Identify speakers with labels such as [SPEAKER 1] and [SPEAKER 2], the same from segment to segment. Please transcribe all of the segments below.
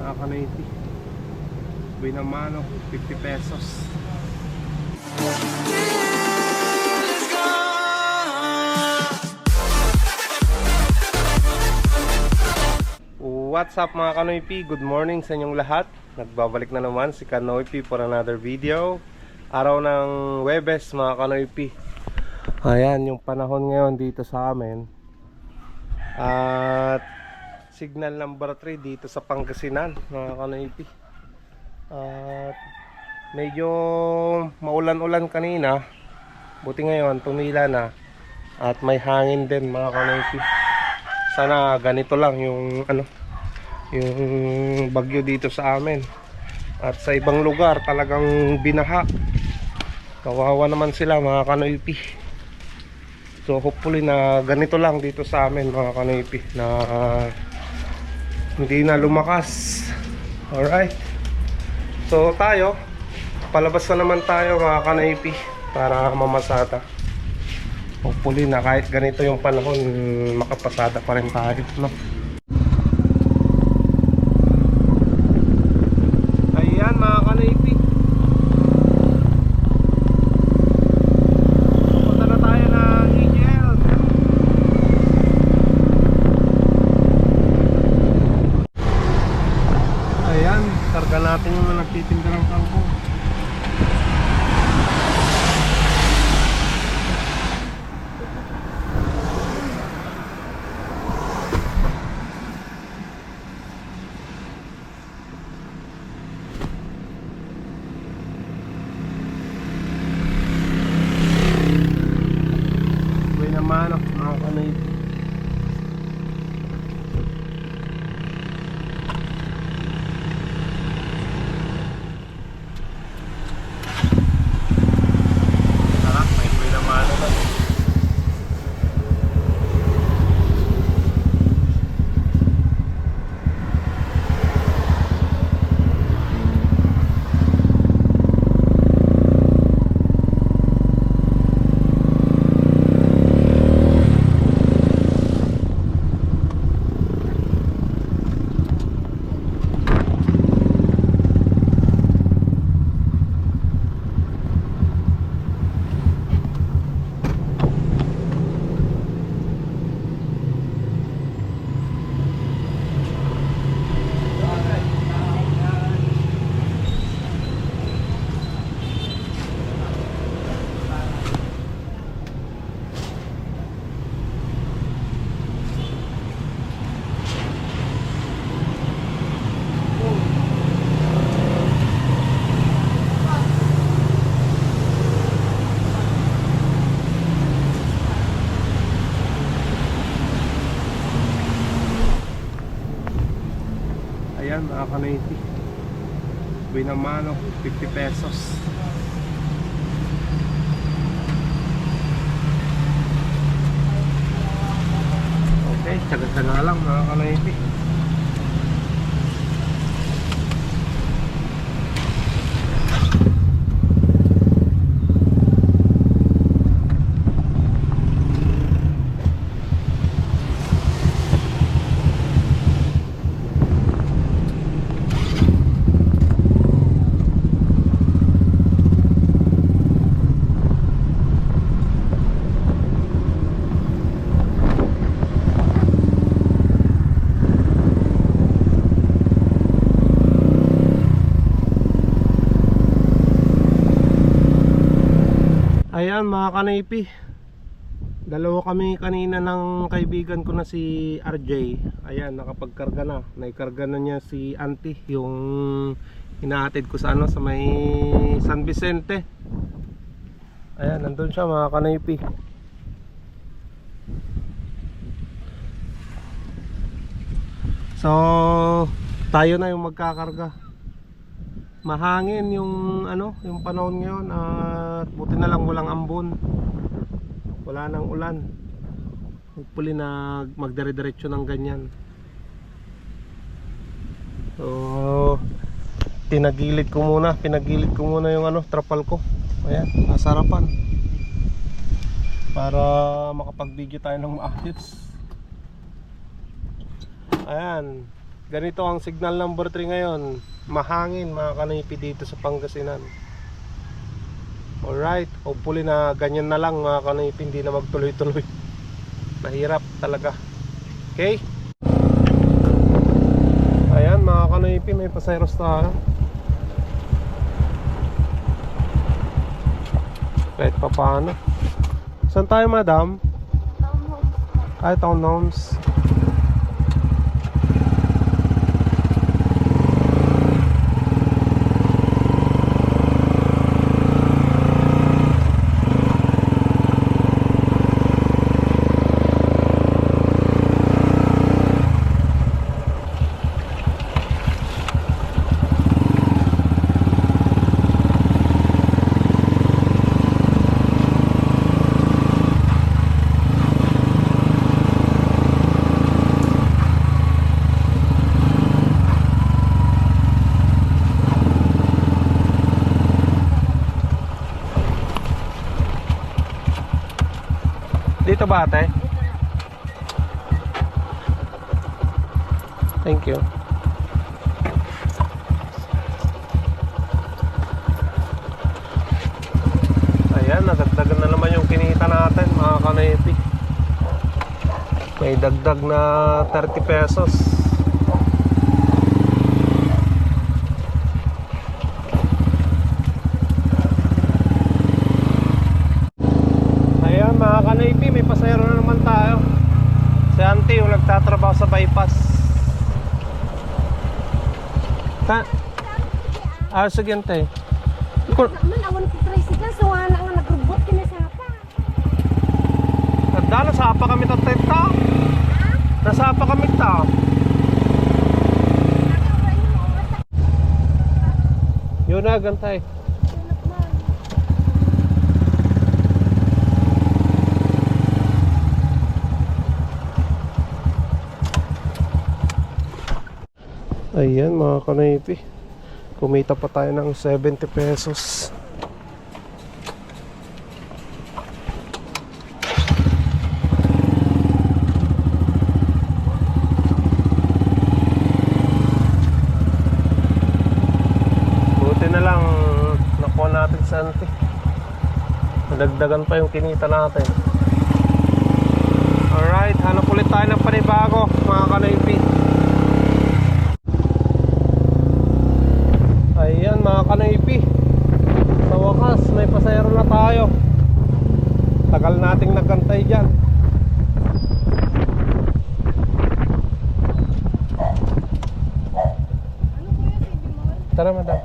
[SPEAKER 1] Ayan, mga ka-90. Binamano, 50 pesos. What's up mga Kanoypi? Good morning sa inyong lahat. Nagbabalik na naman si Kanoypi for another video. Araw ng Webes mga Kanoypi. Ayan, yung panahon ngayon dito sa amin. At signal number 3 dito sa Pangasinan mga Kanoypi. At medyo maulan-ulan kanina. Buti ngayon tumila na. At may hangin din mga Kanoypi. Sana ganito lang yung ano yung bagyo dito sa amin at sa ibang lugar talagang binaha kawawa naman sila mga kanoypi so hopefully na ganito lang dito sa amin mga kanoypi na ah, hindi na lumakas. Alright. So tayo. Palabas na naman tayo mga kanoypi para mamasada. Hopefully na kahit ganito yung panahon makapasada pa rin tayo no? Ayan mga kanaypi Binamano 50 pesos. Okay, tsaga-tsaga lang mga kanaypi Ayan mga kanaypi. Dalawa kami kanina ng kaibigan ko na si RJ Ayan nakapagkarga na. Naikarga na niya si auntie Yung inahatid ko sa ano Sa may San Vicente. Ayan nandun siya mga kanaypi. So tayo na yung magkakarga mahangin yung ano yung panahon ngayon at buti na lang walang ambon. Wala nang ulan. Hopefully na magdire-diretso ng ganyan. So tinagilid ko muna pinagilid ko muna yung ano trapal ko. Ayan nasa para makapag video tayo ng maayos. Ayan ganito ang signal number 3 ngayon. Mahangin mga kanipi dito sa Pangasinan. Alright, hopefully na ganyan na lang mga kanipi, hindi na magtuloy-tuloy. Mahirap talaga. Okay? Ayan mga kanipi, may pasayros tayo. Kahit pa paano. Saan tayo madam? Ay, townhomes. Dito ba ate? Thank you. Ayan, nadagdagan na naman yung kinita natin mga kanaypi. May dagdag na 30 pesos. Ayan mga kanaypi, may pasayro na naman tayo. Si auntie yung nagtatrabaho sa bypass. Ta Ah, sige ante. Kung-
[SPEAKER 2] Man, awan ko tricycle, so nga nga nagrubot ka na sa apa.
[SPEAKER 1] Tanda, nasapa kami tatay ta. Nasapa kami ta. Yun na, gantay. Ayan mga kanaypi. Kumita pa tayo ng 70 pesos. Buti na lang nakuha natin sa ante. Nadagdagan pa yung kinita natin. Alright, hanap ulit tayo ng panibago mga kanaypi. Ayan mga kanaypi. Sa wakas, may pasayro na tayo. Tagal nating nagkantay dyan. Tara madam.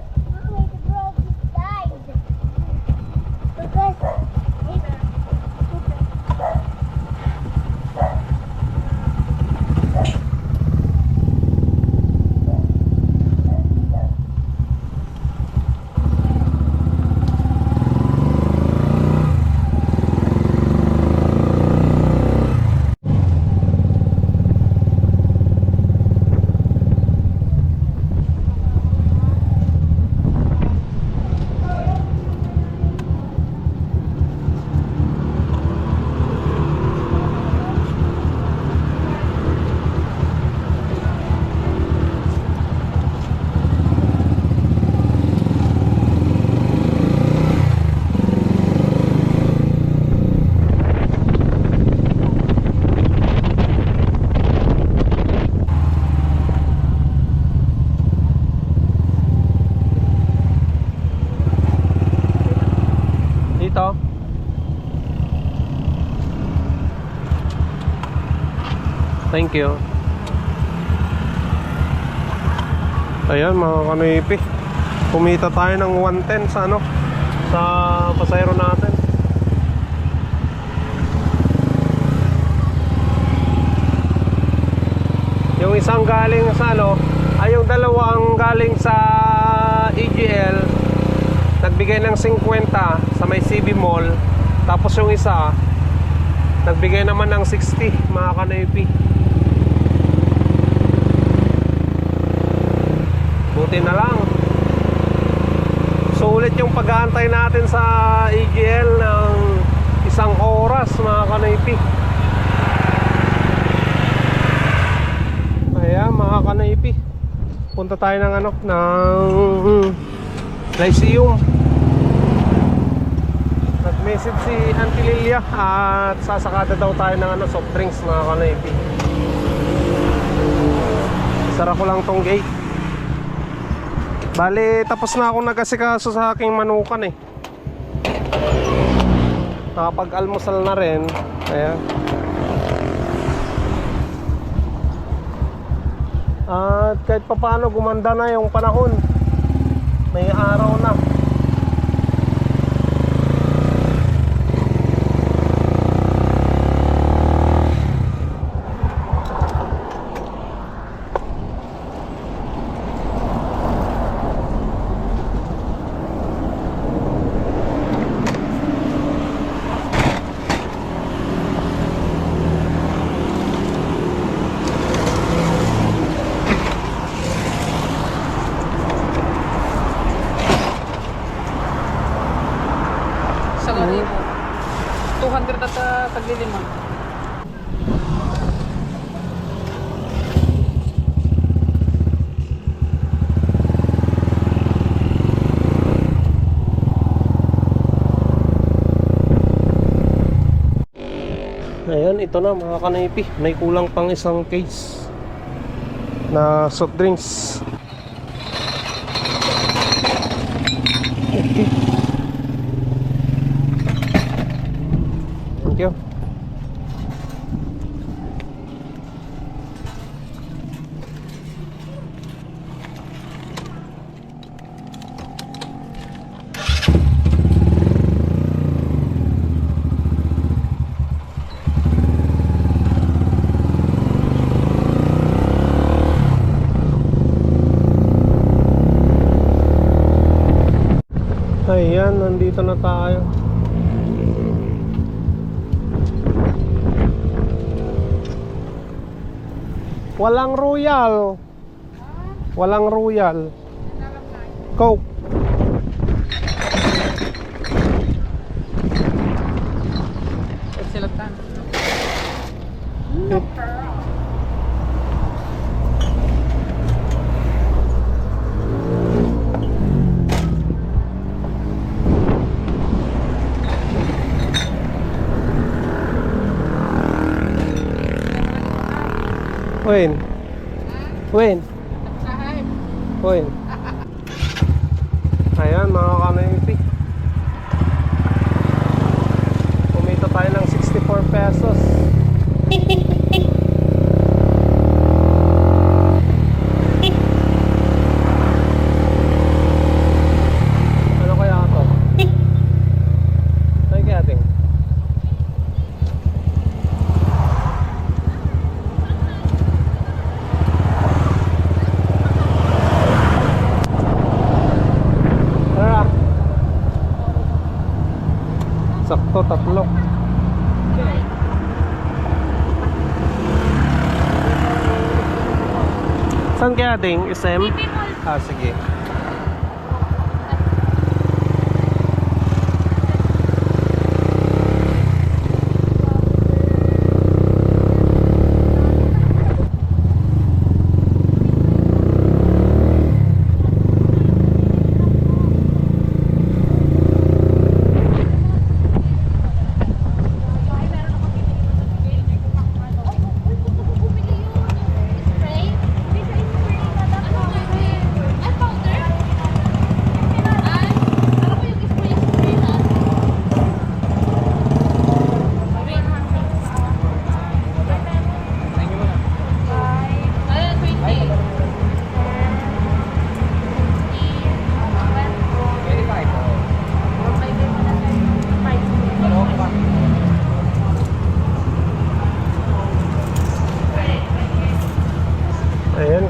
[SPEAKER 1] Dito. Thank you. Ayan mga kanipi. Kumita tayo ng 110 sa ano sa pasayro natin. Yung isang galing sa ano, ay yung dalawang galing sa EGL nagbigay ng 50 sa may CB Mall tapos yung isa nagbigay naman ng 60 mga kanaypi buti na lang sulit yung pag-aantay natin sa EGL ng isang oras mga kanaypi ayan mga kanaipi. Punta tayo ng ano, ng Lyceum. Nag-message si Auntie Lilia at sasakada daw tayo ng ano, soft drinks mga kanaipi. Sara ko lang tong gate. Bale, tapos na ako nag-asikaso sa aking manukan eh. Nakapag-almusal na rin. Ayan. At kahit papaano gumanda na yung panahon. May araw na.
[SPEAKER 3] Sa Garibo. 200 at uh, taglilima.
[SPEAKER 1] Ayan, ito na mga kanaypi. May kulang pang isang case na soft drinks. Okay. Thank you. Nandito na tayo. Walang royal. Walang royal. Coke. gagawin Ding? SM? Ah, sige.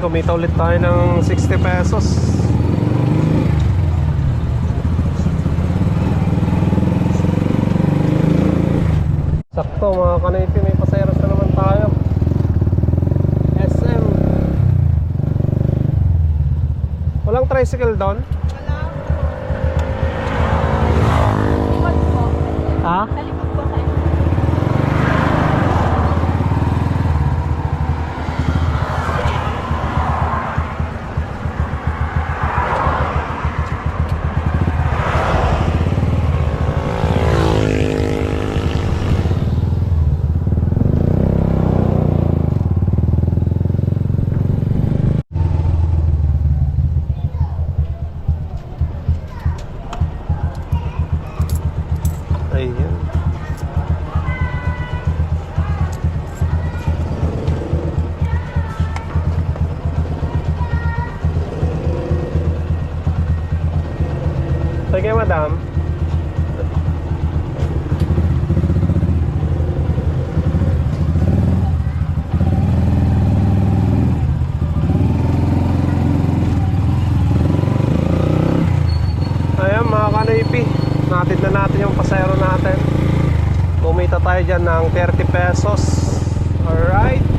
[SPEAKER 1] Kumita ulit tayo ng 60 pesos. Sakto mga kanaypi, may pasayaros na naman tayo. SM. Walang tricycle doon? Madam. Ayan mga kanaypi Natid na natin yung pasayro natin. Kumita tayo dyan ng 30 pesos. Alright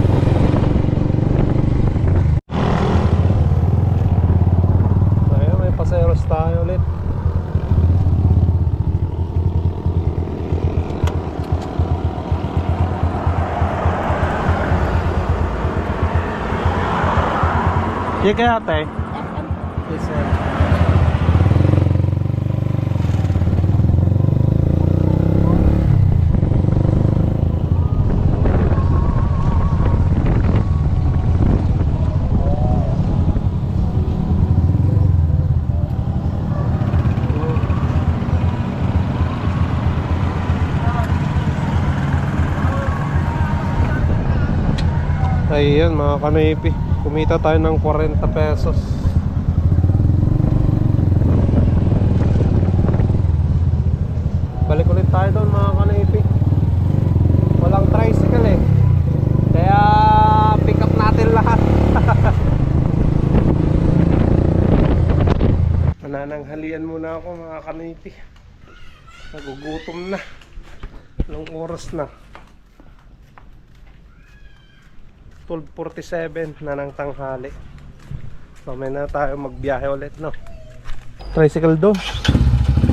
[SPEAKER 1] Sige kaya ate. Yes sir Ayan mga kanaypi Kumita tayo ng 40 pesos. Balik ulit tayo doon mga kanaypi. Walang tricycle eh. Kaya pick up natin lahat. Manananghalian muna ako mga kanaypi. Nagugutom na. Anong oras na 12.47 na ng tanghali. Mamaya na tayo magbiyahe ulit no? Tricycle doon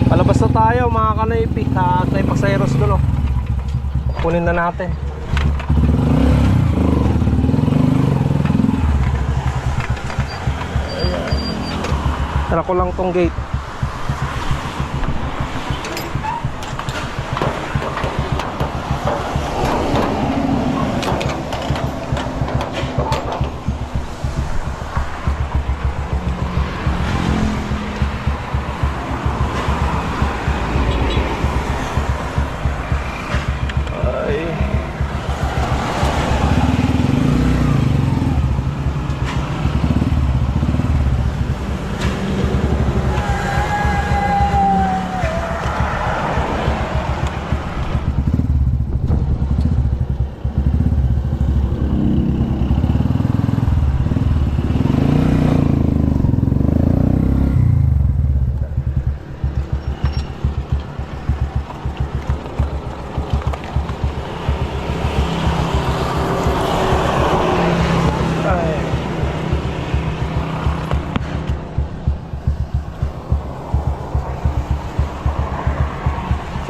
[SPEAKER 1] Palabas na tayo mga kanaypi. At may pasayros doon oh. Kunin na natin. Tara ko lang tong gate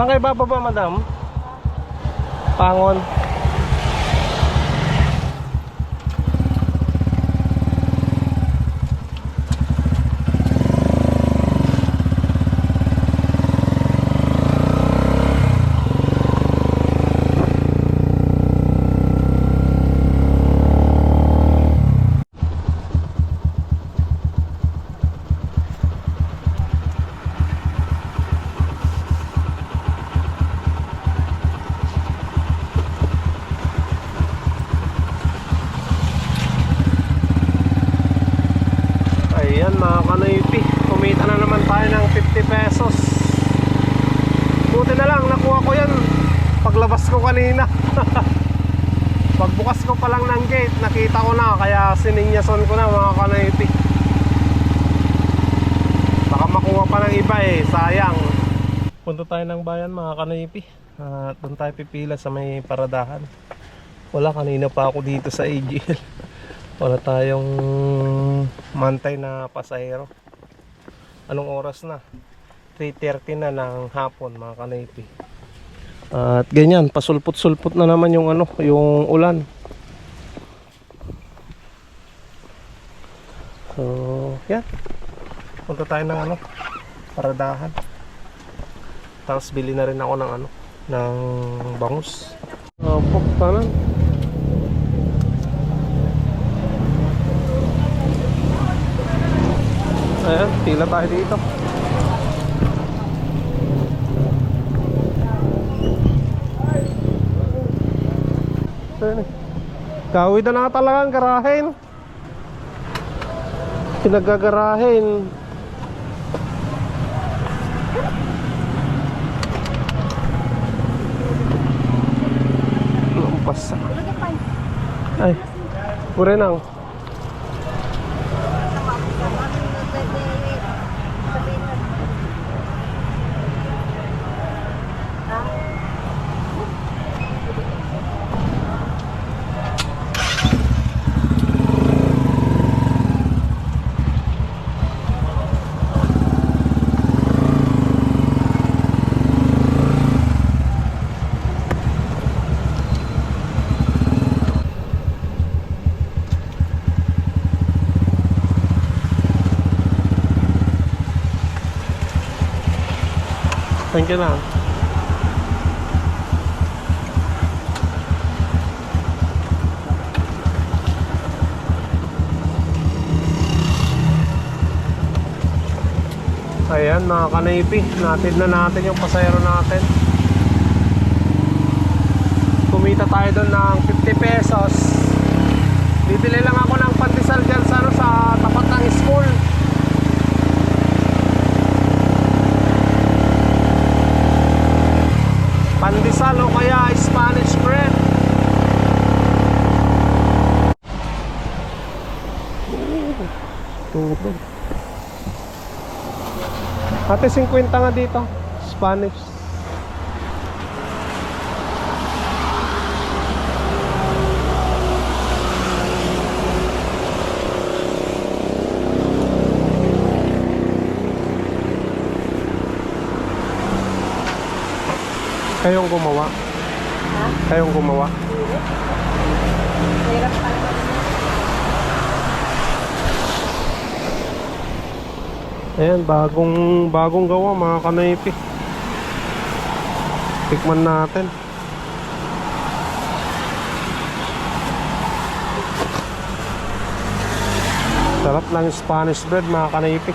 [SPEAKER 1] Saan kayo bababa, madam? Pangon. Ayan mga kanaypi Kumita na naman tayo ng 50 pesos Buti na lang nakuha ko yan Paglabas ko kanina Pagbukas ko pa lang ng gate Nakita ko na kaya sininyason ko na mga kanaypi Baka makuha pa ng iba eh Sayang Punta tayo ng bayan mga kanaypi At doon tayo pipila sa may paradahan. Wala kanina pa ako dito sa AGL wala tayong mantay na pasahero. Anong oras na? 3.30 na ng hapon mga kanaypi at ganyan pasulpot-sulpot na naman yung ano yung ulan. So yan. Punta tayo ng ano paradahan tapos bili na rin ako ng ano ng bangus uh, pop tanan Ayan, tayo dito. Ayan eh. Na na talaga ang garahin. Pinagagarahin. pesos.
[SPEAKER 2] Ilagay pa.
[SPEAKER 1] Ay, pure nang. Thank you lang. Ayan mga kanaypi, natin na natin yung pasayro natin. Kumita tayo doon ng 50 pesos. Bibili lang ako ng pandesal dyan sa, ano, sa tapat ng school. Pandesal o kaya Spanish bread. Tubig. Ate, 50 nga dito. Spanish. Kayong gumawa? Kayong gumawa?
[SPEAKER 2] Hirap talaga.
[SPEAKER 1] Ayan, bagong bagong gawa mga kanaypi. Tikman natin. Sarap yung Spanish bread mga kanaypi.